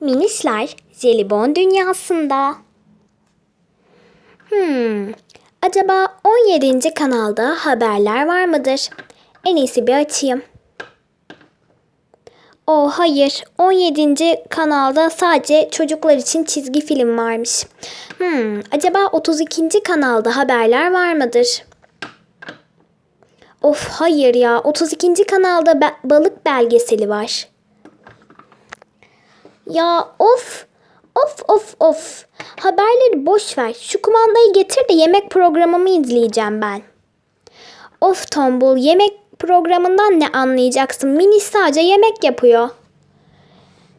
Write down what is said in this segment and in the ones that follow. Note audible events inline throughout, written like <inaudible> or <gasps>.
Minişler jelibon dünyasında. Hmm, acaba 17. kanalda haberler var mıdır? En iyisi bir açayım. O hayır, 17. kanalda sadece çocuklar için çizgi film varmış. Hmm, acaba 32. kanalda haberler var mıdır? Of hayır ya, 32. kanalda be- balık belgeseli var. Ya of. Of of of. Haberleri boş ver. Şu kumandayı getir de yemek programımı izleyeceğim ben. Of tombul yemek programından ne anlayacaksın? Mini sadece yemek yapıyor.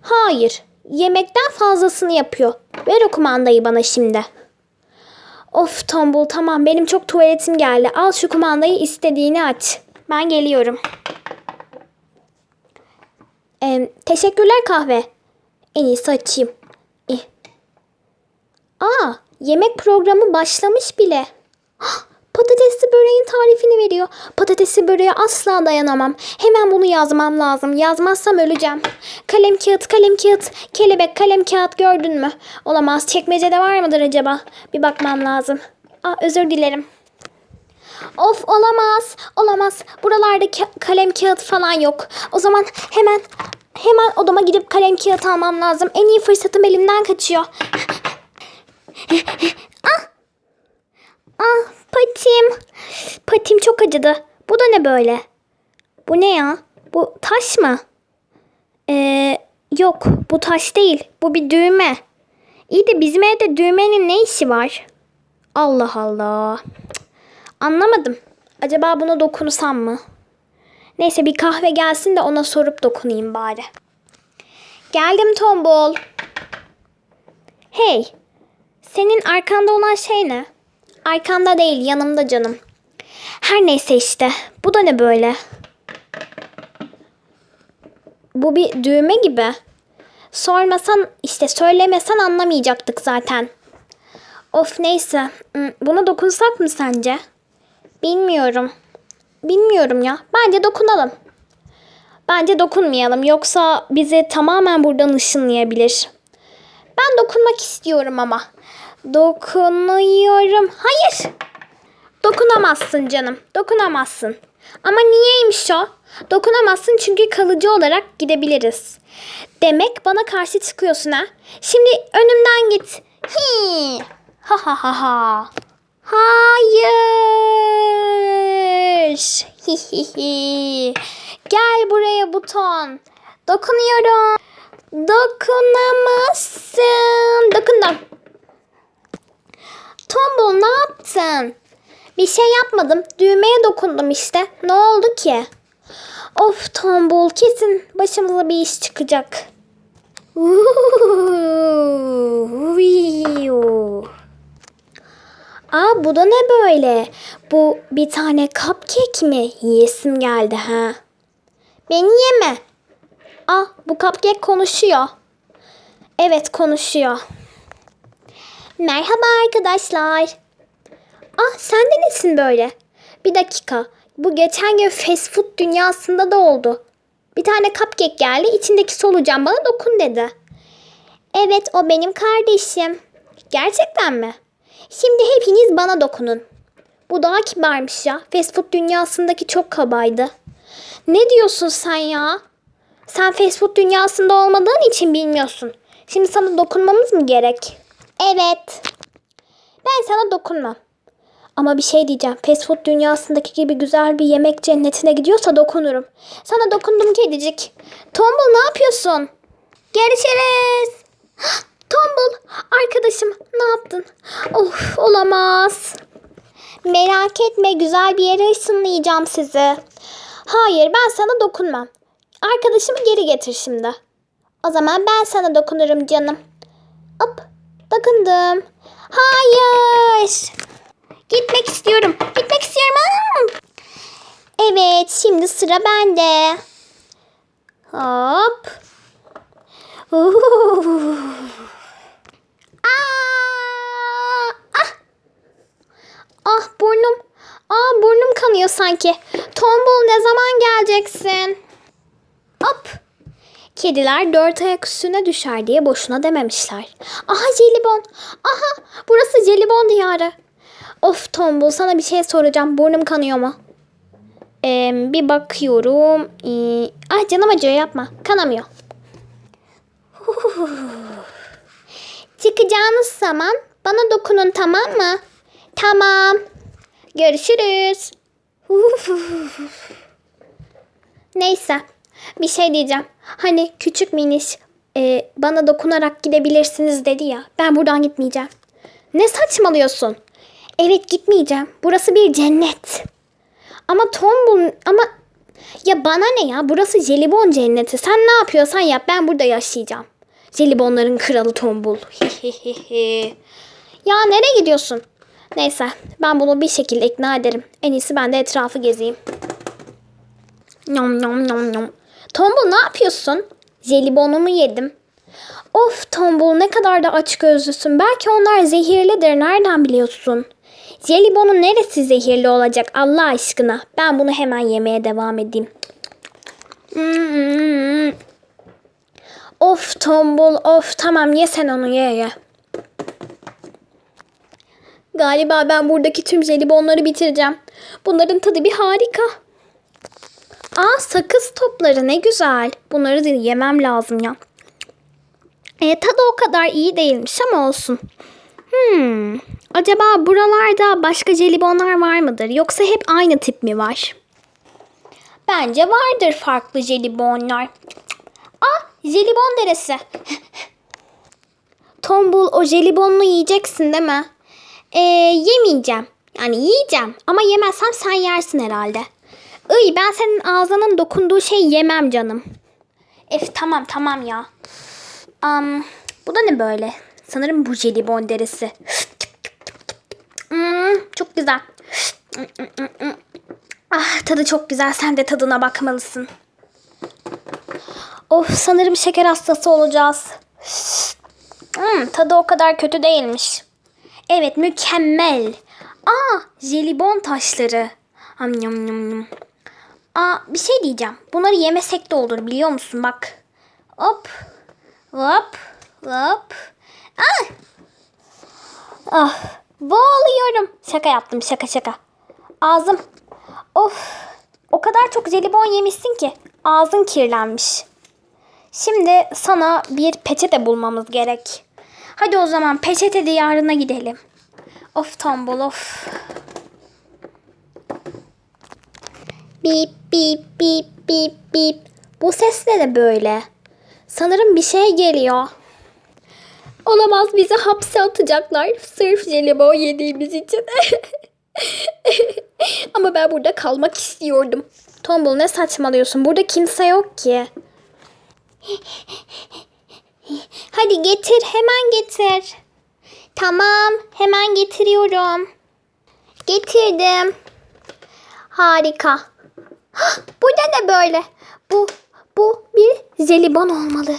Hayır. Yemekten fazlasını yapıyor. Ver o kumandayı bana şimdi. Of tombul tamam benim çok tuvaletim geldi. Al şu kumandayı istediğini aç. Ben geliyorum. Ee, teşekkürler kahve. En iyisi açayım. İh. Aa, yemek programı başlamış bile. Patatesli böreğin tarifini veriyor. Patatesli böreğe asla dayanamam. Hemen bunu yazmam lazım. Yazmazsam öleceğim. Kalem kağıt, kalem kağıt. Kelebek, kalem kağıt gördün mü? Olamaz. Çekmecede var mıdır acaba? Bir bakmam lazım. Aa, özür dilerim. Of olamaz. Olamaz. Buralarda ka- kalem kağıt falan yok. O zaman hemen hemen odama gidip kalem kağıt almam lazım. En iyi fırsatım elimden kaçıyor. ah! Ah patim. Patim çok acıdı. Bu da ne böyle? Bu ne ya? Bu taş mı? Ee, yok bu taş değil. Bu bir düğme. İyi de bizim evde düğmenin ne işi var? Allah Allah. Cık, Anlamadım. Acaba buna dokunsam mı? Neyse bir kahve gelsin de ona sorup dokunayım bari. Geldim tombul. Hey. Senin arkanda olan şey ne? Arkanda değil yanımda canım. Her neyse işte. Bu da ne böyle? Bu bir düğme gibi. Sormasan işte söylemesen anlamayacaktık zaten. Of neyse. Hmm, Buna dokunsak mı sence? Bilmiyorum. Bilmiyorum ya. Bence dokunalım. Bence dokunmayalım. Yoksa bizi tamamen buradan ışınlayabilir. Ben dokunmak istiyorum ama. Dokunuyorum. Hayır. Dokunamazsın canım. Dokunamazsın. Ama niyeymiş o? Dokunamazsın çünkü kalıcı olarak gidebiliriz. Demek bana karşı çıkıyorsun ha? Şimdi önümden git. Hi. Ha ha ha ha. Hayır. Hi. <laughs> Gel buraya buton. Dokunuyorum. Dokunamazsın. Dokundum. Tombul ne yaptın? Bir şey yapmadım. Düğmeye dokundum işte. Ne oldu ki? Of Tombul kesin başımıza bir iş çıkacak. Aa bu da ne böyle? Bu bir tane cupcake mi? Yiyesim geldi ha. Beni yeme. Ah bu cupcake konuşuyor. Evet konuşuyor. Merhaba arkadaşlar. Ah sen de nesin böyle? Bir dakika. Bu geçen gün fast food dünyasında da oldu. Bir tane cupcake geldi. içindeki solucan bana dokun dedi. Evet o benim kardeşim. Gerçekten mi? Şimdi hepiniz bana dokunun. Bu daha kibarmış ya. Fast food dünyasındaki çok kabaydı. Ne diyorsun sen ya? Sen fast food dünyasında olmadığın için bilmiyorsun. Şimdi sana dokunmamız mı gerek? Evet. Ben sana dokunmam. Ama bir şey diyeceğim. Fast food dünyasındaki gibi güzel bir yemek cennetine gidiyorsa dokunurum. Sana dokundum kedicik. Tombul ne yapıyorsun? Görüşürüz. <gasps> Tombul arkadaşım ne yaptın? Of olamaz. Merak etme güzel bir yere ışınlayacağım sizi. Hayır ben sana dokunmam. Arkadaşımı geri getir şimdi. O zaman ben sana dokunurum canım. Hop dokundum. Hayır. Gitmek istiyorum. Gitmek istiyorum. Evet şimdi sıra bende. Hop. Uhu. Aa! Ah! Ah burnum. Aa burnum kanıyor sanki. Tombul ne zaman geleceksin? Hop. Kediler dört ayak üstüne düşer diye boşuna dememişler. Aha jelibon. Aha burası jelibon diyarı. Of Tombul sana bir şey soracağım. Burnum kanıyor mu? Ee, bir bakıyorum. Ee, ah canım acıyor yapma. Kanamıyor. Çıkacağınız zaman bana dokunun tamam mı? Tamam. Görüşürüz. <laughs> Neyse. Bir şey diyeceğim. Hani küçük miniş e, bana dokunarak gidebilirsiniz dedi ya. Ben buradan gitmeyeceğim. Ne saçmalıyorsun? Evet gitmeyeceğim. Burası bir cennet. Ama tombul ama ya bana ne ya? Burası jelibon cenneti. Sen ne yapıyorsan yap. Ben burada yaşayacağım. Jelibonların kralı tombul. ya nereye gidiyorsun? Neyse ben bunu bir şekilde ikna ederim. En iyisi ben de etrafı gezeyim. Nom nom nom nom. Tombul ne yapıyorsun? Jelibonumu yedim. Of Tombul ne kadar da aç gözlüsün. Belki onlar zehirlidir. Nereden biliyorsun? Jelibonun neresi zehirli olacak Allah aşkına? Ben bunu hemen yemeye devam edeyim. Hmm. Of Tombul of tamam ye sen onu ye ye. Galiba ben buradaki tüm jelibonları bitireceğim. Bunların tadı bir harika. Aa sakız topları ne güzel. Bunları da yemem lazım ya. E, tadı o kadar iyi değilmiş ama olsun. Hmm. Acaba buralarda başka jelibonlar var mıdır? Yoksa hep aynı tip mi var? Bence vardır farklı jelibonlar. Jelibon deresi. Tombul o jelibonunu yiyeceksin değil mi? Ee, yemeyeceğim. Yani yiyeceğim ama yemezsem sen yersin herhalde. Iy ben senin ağzının dokunduğu şey yemem canım. Ef tamam tamam ya. Um, bu da ne böyle? Sanırım bu jelibon derisi. Hmm, çok güzel. Ah tadı çok güzel. Sen de tadına bakmalısın. Of sanırım şeker hastası olacağız. Hmm, tadı o kadar kötü değilmiş. Evet mükemmel. Aa jelibon taşları. Am yam yam yam. Aa bir şey diyeceğim. Bunları yemesek de olur biliyor musun bak. Hop. Hop. Hop. Ah. Ah. Boğuluyorum. Şaka yaptım şaka şaka. Ağzım. Of. O kadar çok jelibon yemişsin ki ağzın kirlenmiş. Şimdi sana bir peçete bulmamız gerek. Hadi o zaman peçete diyarına gidelim. Of tombul of. Bip bip bip bip bip. Bu ses ne de böyle? Sanırım bir şey geliyor. Olamaz bizi hapse atacaklar. Sırf jelibon yediğimiz için. <laughs> Ama ben burada kalmak istiyordum. Tombul ne saçmalıyorsun? Burada kimse yok ki. Hadi getir, hemen getir. Tamam, hemen getiriyorum. Getirdim. Harika. Bu da ne böyle? Bu, bu bir jelibon olmalı.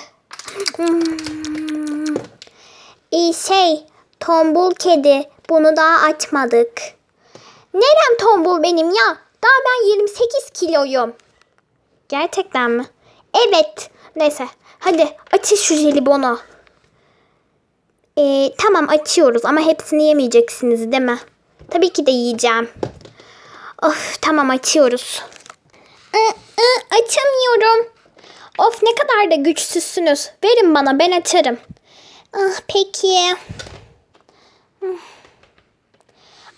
Hmm. İyi şey, tombul kedi. Bunu daha açmadık. Nerem tombul benim ya? Daha ben 28 kiloyum. Gerçekten mi? Evet. Neyse. Hadi açın şu jelibonu. Ee, tamam açıyoruz ama hepsini yemeyeceksiniz değil mi? Tabii ki de yiyeceğim. Of tamam açıyoruz. I, ı, açamıyorum. Of ne kadar da güçsüzsünüz. Verin bana ben açarım. Ah, peki.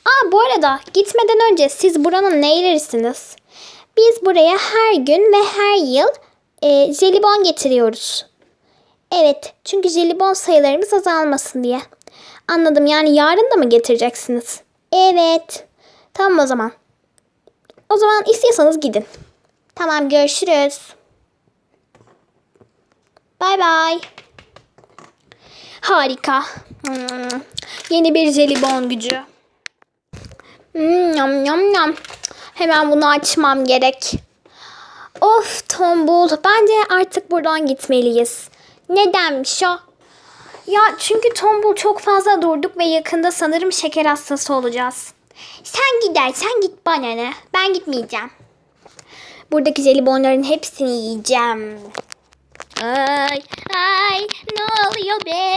Aa bu arada gitmeden önce siz buranın neylerisiniz? Biz buraya her gün ve her yıl e, jelibon getiriyoruz. Evet çünkü jelibon sayılarımız azalmasın diye. Anladım yani yarın da mı getireceksiniz? Evet. Tamam o zaman. O zaman istiyorsanız gidin. Tamam görüşürüz. Bay bay. Harika. Hmm, Yeni bir jelibon gücü. Hmm, yam yam yam. Hemen bunu açmam gerek. Of tombul. Bence artık buradan gitmeliyiz. Nedenmiş o? Ya çünkü tombul çok fazla durduk ve yakında sanırım şeker hastası olacağız. Sen gidersen git bana ne? Ben gitmeyeceğim. Buradaki jelibonların hepsini yiyeceğim. Ay ay ne oluyor be?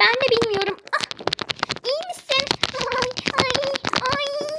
Ben de bilmiyorum. Ah, iyi misin? Ay ay ay.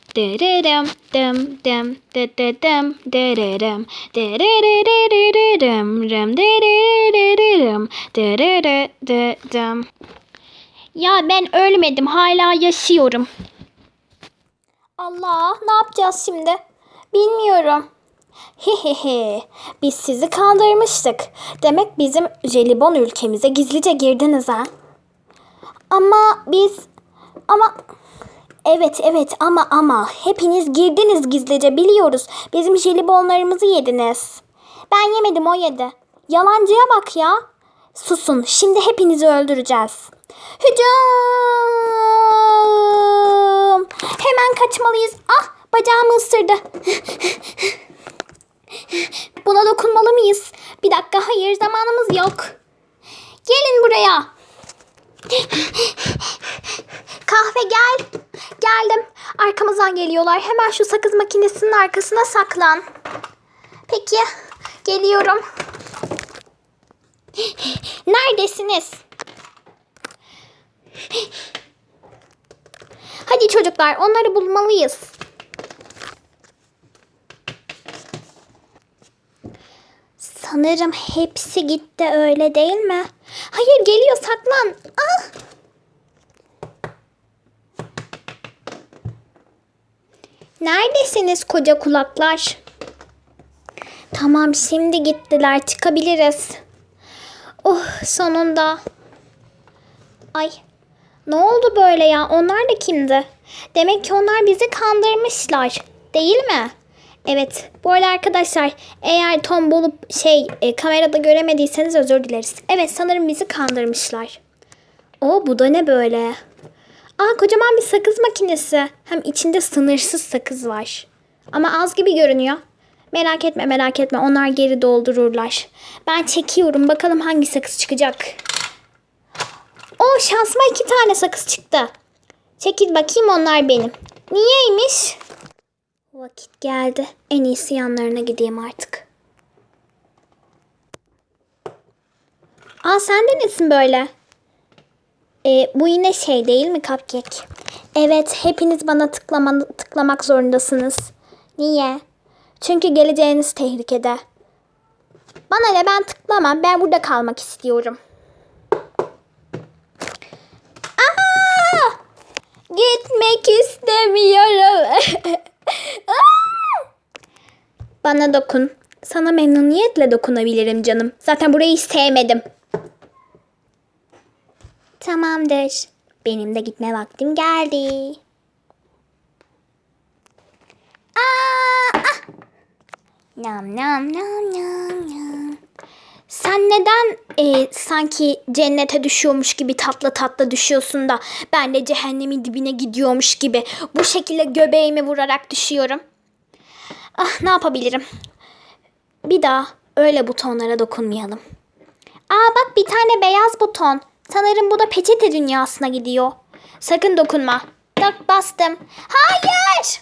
Hocam. Dıt dırırım dım dım dıt dıt dım dırırım dırırırırırım rım dırırırırım dırırırırım. Ya ben ölmedim hala yaşıyorum. Allah ne yapacağız şimdi? Bilmiyorum. Hehehe biz sizi kandırmıştık. Demek bizim jelibon ülkemize gizlice girdiniz ha? Ama biz ama evet evet ama ama hepiniz girdiniz gizlice biliyoruz. Bizim jelibonlarımızı yediniz. Ben yemedim o yedi. Yalancıya bak ya. Susun şimdi hepinizi öldüreceğiz. Hücum! Hemen kaçmalıyız. Ah bacağımı ısırdı. Buna dokunmalı mıyız? Bir dakika hayır zamanımız yok. Gelin buraya. Kahve gel. Geldim. Arkamızdan geliyorlar. Hemen şu sakız makinesinin arkasına saklan. Peki. Geliyorum. Neredesiniz? Hadi çocuklar onları bulmalıyız. Sanırım hepsi gitti öyle değil mi? Hayır geliyor saklan. Ah! Neredesiniz koca kulaklar? Tamam şimdi gittiler çıkabiliriz. Oh sonunda. Ay ne oldu böyle ya? Onlar da kimdi? Demek ki onlar bizi kandırmışlar. Değil mi? Evet. Bu arada arkadaşlar eğer Tom bulup şey e, kamerada göremediyseniz özür dileriz. Evet sanırım bizi kandırmışlar. O bu da ne böyle? Aa kocaman bir sakız makinesi. Hem içinde sınırsız sakız var. Ama az gibi görünüyor. Merak etme merak etme onlar geri doldururlar. Ben çekiyorum bakalım hangi sakız çıkacak. O şansıma iki tane sakız çıktı. Çekil bakayım onlar benim. Niyeymiş? Vakit geldi. En iyisi yanlarına gideyim artık. Aa sen de nesin böyle? E, bu yine şey değil mi cupcake? Evet hepiniz bana tıklama, tıklamak zorundasınız. Niye? Çünkü geleceğiniz tehlikede. Bana ne ben tıklamam. Ben burada kalmak istiyorum. Aa! Gitmek istemiyorum. <laughs> Bana dokun. Sana memnuniyetle dokunabilirim canım. Zaten burayı sevmedim. Tamamdır. Benim de gitme vaktim geldi. Aa, ah! Nam nam nam nam nam. Sen neden e, sanki cennete düşüyormuş gibi tatlı tatlı düşüyorsun da ben de cehennemin dibine gidiyormuş gibi bu şekilde göbeğimi vurarak düşüyorum? Ah ne yapabilirim? Bir daha öyle butonlara dokunmayalım. Aa bak bir tane beyaz buton. Sanırım bu da peçete dünyasına gidiyor. Sakın dokunma. Bak bastım. Hayır!